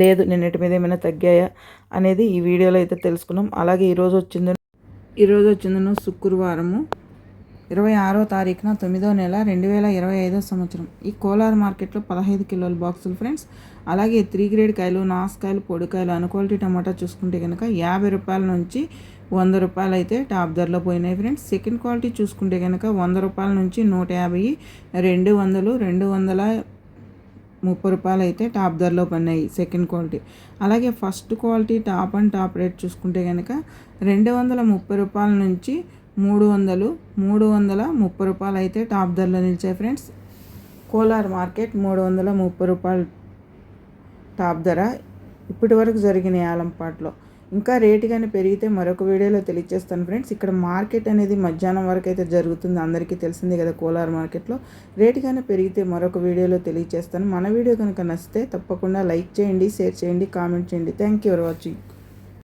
లేదు నిన్నటి మీద ఏమైనా తగ్గాయా అనేది ఈ వీడియోలో అయితే తెలుసుకున్నాం. అలాగే ఈరోజు వచ్చింది ఈరోజు వచ్చిందను శుక్రవారము ఇరవై ఆరో తారీఖున తొమ్మిదో నెల రెండు వేల ఇరవై ఐదో సంవత్సరం. ఈ కోలార్ మార్కెట్లో పదహైదు కిలోల బాక్సులు ఫ్రెండ్స్. అలాగే త్రీ గ్రేడ్ కాయలు నాసుకాయలు పొడికాయలు అన్క్వాలిటీ టమాటా చూసుకుంటే కనుక యాభై రూపాయల నుంచి వంద రూపాయలు అయితే టాప్ ధరలో పోయినాయి ఫ్రెండ్స్. సెకండ్ క్వాలిటీ చూసుకుంటే కనుక వంద రూపాయల నుంచి నూట యాభై రెండు వందలు రెండు వందల ముప్పై రూపాయలు అయితే టాప్ ధరలో పడినాయి సెకండ్ క్వాలిటీ. అలాగే first quality top and top rate చూసుకుంటే కనుక రెండు వందల ముప్పై రూపాయల నుంచి మూడు వందలు మూడు వందల ముప్పై రూపాయలు అయితే టాప్ ధరలో నిలిచాయి ఫ్రెండ్స్. కోలార్ మార్కెట్ మూడు వందల ముప్పై రూపాయలు టాప్ ధర ఇప్పటి వరకు జరిగిన ఆలంపాట్లో. ఇంకా రేటు కానీ పెరిగితే మరొక వీడియోలో తెలియజేస్తాను ఫ్రెండ్స్. ఇక్కడ మార్కెట్ అనేది మధ్యాహ్నం వరకు అయితే జరుగుతుంది. అందరికీ తెలిసిందే కదా కోలార్ మార్కెట్లో. రేటు కానీ పెరిగితే మరొక వీడియోలో తెలియజేస్తాను. మన వీడియో కనుక నచ్చితే తప్పకుండా లైక్ చేయండి షేర్ చేయండి కామెంట్ చేయండి. Thank you for watching